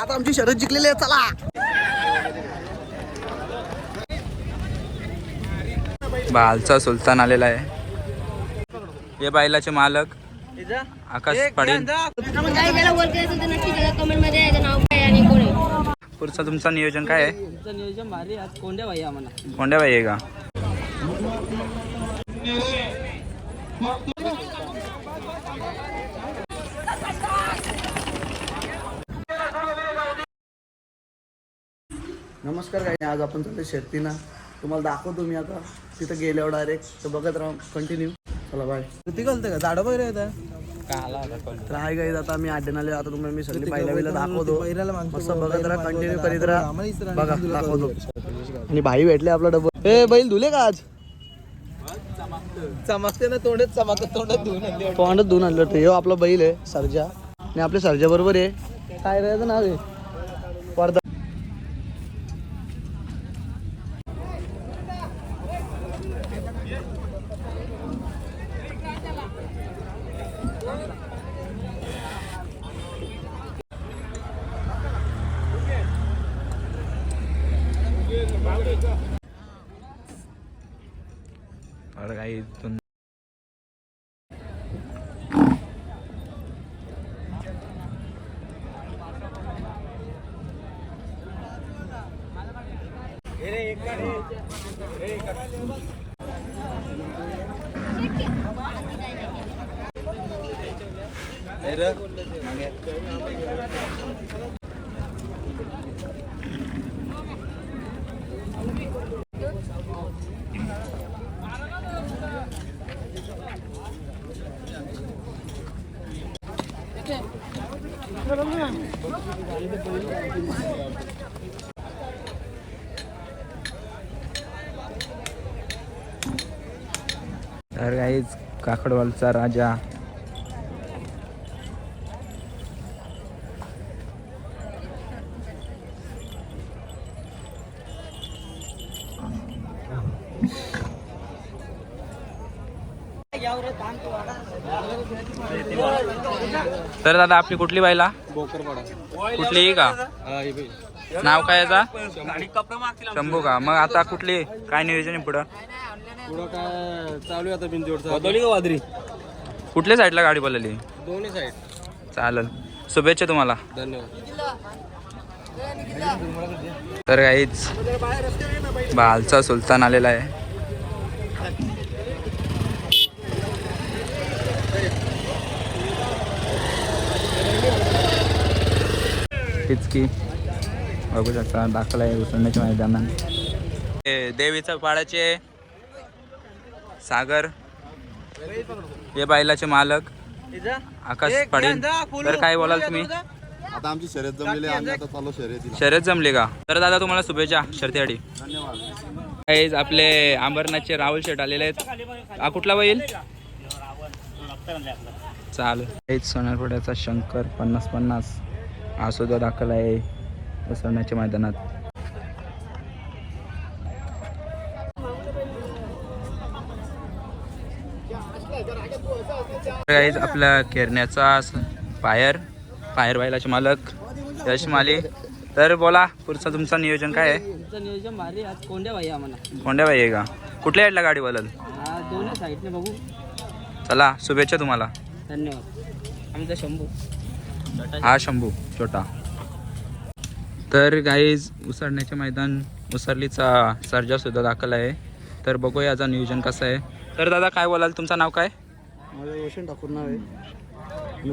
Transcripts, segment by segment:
आता आमची शरद जिंकलेली आहे चला. बालचा सुलतान आलेला आहे. हे बैलाचे मालक. आकाश पाटील आपण काय केलं बोलते असेल तर नक्की त्याला कमेंटमध्ये याचं नाव काय आणि कोण आहे पुढचं तुमचं नियोजन काय आहे? तुमचं नियोजन भारी आज कोंड्या भाई आम्हाला. कोंड्याबाई आहे का? नमस्कार काही आज आपण चालतो शेतीना तुम्हाला दाखवतो मी आता. तिथं गेल्यावर डायरेक्ट तर बघत राहा कंटिन्यू चला बाय किती घालते का? झाडं वगैरे येतं तर हाय गाईज आता मी आले आता तुम्हाला मी सगळी पहिल्या वेळेला दाखवतो. मस्त बघत राहा कंटिन्यू करीत राहा. बघा दाखवतो. आणि भाई भेटले आपला डबल ए बैल धुले का आज? चमकते ना तोंडच चमकत तोंडात धुवून तोंडच धुवून आणलं ते आपला बैल आहे सर्जा. आणि आपल्या सर्जा बरोबर आहे. काय राहायचं नाव आहे? नाही तर काहीच काकडवालचा राजा. तर दादा आपली कुठली बायला कुठली का? नाव काय याचा? शंभू का? मग आता कुठली? काय नियोजन आहे पुढं? पुढं काय चालू आहे आता बिंजोडचा बदलली का वादरी? कुठल्या साईडला गाडी बोलली दोन्ही साईड. चालेल. शुभेच्छा तुम्हाला. धन्यवाद. तर काहीच बालचा सुलतान आलेला आहे. तेच की. बघू शकता दाखल आहे उसळण्याच्या मैदानात हे देवीचं पाड्याचे सागर हे बैलाचे मालक आकाश पाटील. तर काय बोलाल तुम्ही? आता आमची शर्यत जमलेली आहे आम्ही आता चालू शर्यतीला. शर्यत जमली का? तर दादा तुम्हाला शुभेच्छा शर्तीसाठी. काहीच आपले अंबरनाथचे राहुल शेट आलेले आहेत. हा कुठला बैल? चाल हेच सोनारपुड्याचा शंकर पन्नास पन्नास. हा सुद्धा दाखल आहे उसळण्याच्या मैदानात. केरण्याचा स- पायर पायर बैलाचे मालक यश माली. तर बोला पुढचं तुमचं नियोजन काय आहे? तुमचं नियोजन भारी आज कोंड्या भाई आम्हाला. आहे का? कुठल्या साईडला गाडी बोलल? आज दोन्ही साईडने बघू. चला शुभेच्छा तुम्हाला. धन्यवाद. आमचा शंभू. हा शंभू छोटा. तर गाईज उसरण्याचे मैदान उसरलीचा सर्जा सुद्धा दाखल आहे. तर बघूया याचं नियोजन कसं आहे. तर दादा काय बोलाल? तुमचं नाव काय? माझं रोशन ठाकूर नाव आहे. मी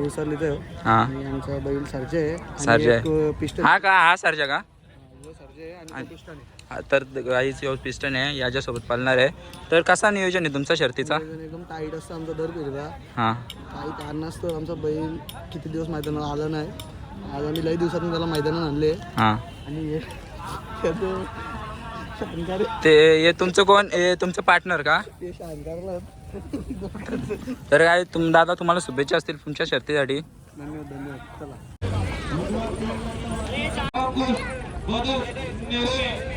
हां. आमचा बैल सर्जे आहे. सर्जे हा का? हा सर्जा का? जो सर्जे आणि आहे. हा, तर गाईज यो पिस्टन आहे याच्यासोबत पालणार आहे. तर कसा नियोजन आहे तुमचा शर्तीचा? एकदम टाईट असतं आमचा दर फिरता हां. काही कारणास्तव आमचा बैल किती दिवस मैदानात आला नाही. आज आम्ही लई दिवसातून त्याला मैदानात आणले. हां. आणि हे- ते हे तुमचं कोण? हे तुमचं पार्टनर का? तर काय तुम दादा तुम्हाला शुभेच्छा असतील तुमच्या शर्तीसाठी. धन्यवाद धन्यवाद. चला.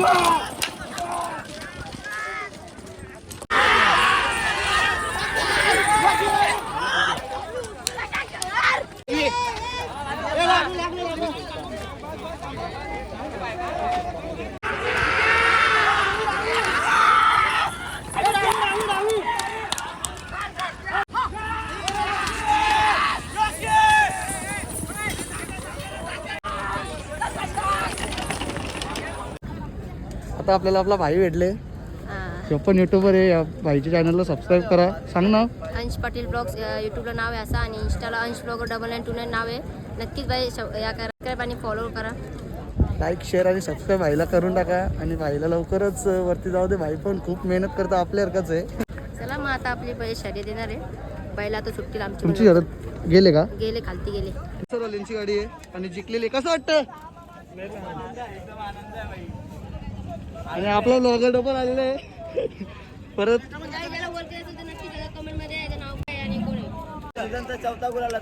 Whoa! आता आपल्याला आपला भाई भेटले. तो पण युट्यूबर आहे. या भाईच्या चॅनलला सबस्क्राईब करा. सांग ना अंश पाटील ब्लॉग्स यूट्यूबला नाव आहे असं आणि इंस्टाला Ansh blogger double nine two nine नाव आहे. नक्कीच बाई श- या करा आणि फॉलो करा. लाईक शेअर आणि सबस्क्राईब भाईला करून टाका. आणि भाईला लवकरच वरती जाऊ दे. भाई पण खूप मेहनत करतो. आपल्यासारखंच आहे. चला मग आता आपली बैल शर्यत येणार आहे. बैल आता सुट्टीला आमची तुमची शरद गेले का? गेले खालती गेले. सरवाल्यांची गाडी आहे. आणि जिंकलेली आहे. कसं वाटतं? आणि आपला लॉगर पण आलेलं आहे. परत ज्याला ओळखत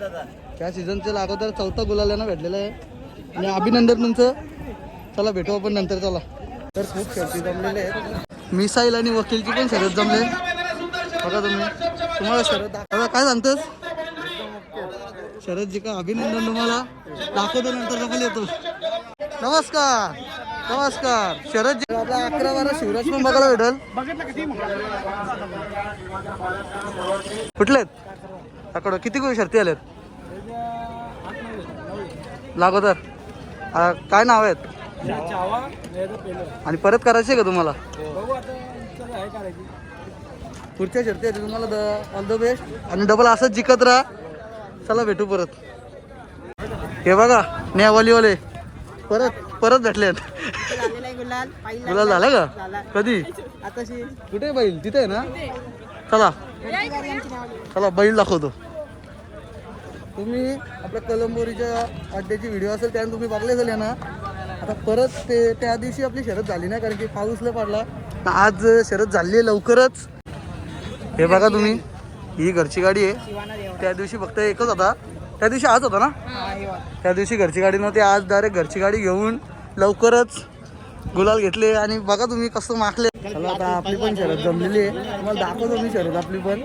असेल त्या सीझनचं अगोदर चौथा गुलालांना भेटलेलं आहे. आणि अभिनंदन तुमचं चला भेटू आपण नंतर चला. तर खूप शर्ती जमलेले आहेत मिसाईल आणि वकीलची पण शरद जमले बघा तुम्ही. तुम्हाला शरद दाखवा काय सांगतोस? शरद जी का अभिनंदन तुम्हाला. दाखवतो नंतर जमल येतो. नमस्कार. नमस्कार. शरद जी आपला अकरा बारा शिवराज पण बघायला भेटल. कुठलेत? आकडं किती गुण शर्ती आल्यात लागोदर. काय नाव आहेत? आणि परत करायचे का तुम्हाला? पुढच्या शर्ती आहेत. तुम्हाला द ऑल द बेस्ट आणि डबल असंच जिकत राहा. चला भेटू परत. हे बघा नेवालीवाले परत परत भेटलेत गुलाल झाला का? कधी? कुठे बैल? तिथे आहे ना? चला. चला बैल दाखवतो. तुम्ही आपल्या कलंबोरीच्या अड्ड्याची व्हिडिओ असेल त्याने तुम्ही बघले असेल ना आता परत ते त्या दिवशी आपली शरद झाली ना कारण की पाऊस लय पडला आज शरद झाली आहे लवकरच. हे बघा तुम्ही ही घरची गाडी आहे. त्या दिवशी फक्त एकच होता. त्या दिवशी आज होता ना? त्या दिवशी घरची गाडी नव्हती आज डायरेक्ट घरची गाडी घेऊन लवकरच गुलाल घेतले आणि बघा तुम्ही कसं माखले. चला आता आपली पण शरद जमलेली आहे. तुम्हाला दाखवतो मी शरद आपली पण.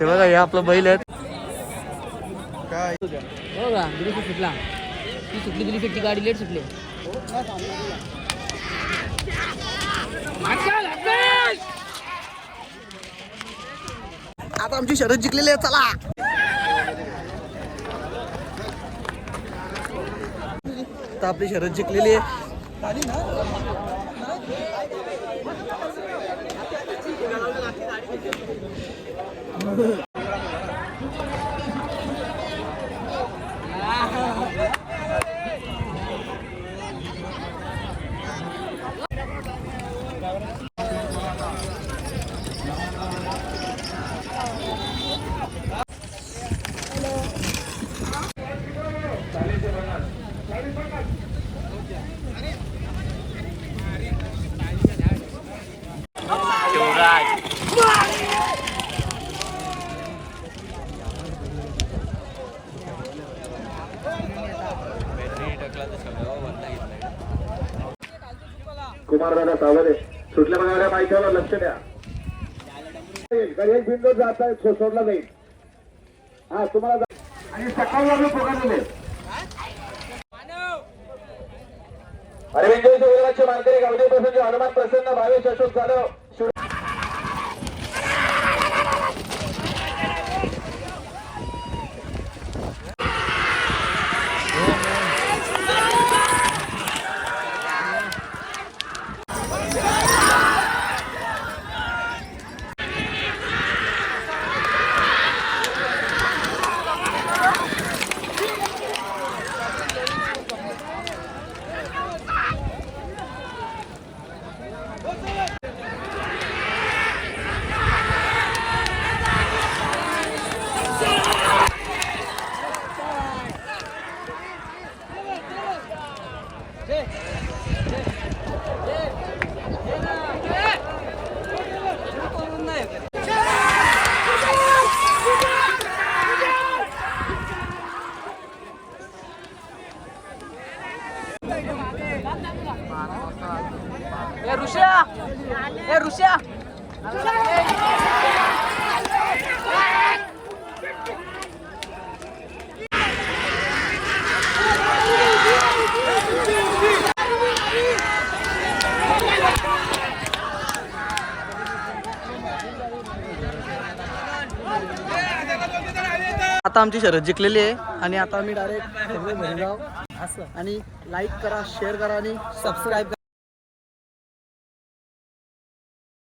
हे बघा हे आपलं बैल आहेत. काय का दिली सुटला. ती सुटली दिली फिरती गाडी लेट सुटली. आता आमची शरद जिंकलेली आहे चला. आता आपली शरद जिंकलेली आहे. कुमारदादा सावरे सुटल्या बघायला माहितीवर लक्ष द्या. एक बिंदू जात आहे सोडला जाईल. हा तुम्हाला आणि सकाळी आम्ही पुकारलेले. अरविंद जोगराचे मानकरी गावडे हनुमान प्रसन्न भावेश अशोक जाधव. आता आमची शरद जिंकलेली आहे. आणि आता आम्ही डायरेक्ट असं आणि लाईक करा शेअर करा आणि सबस्क्राईब करा.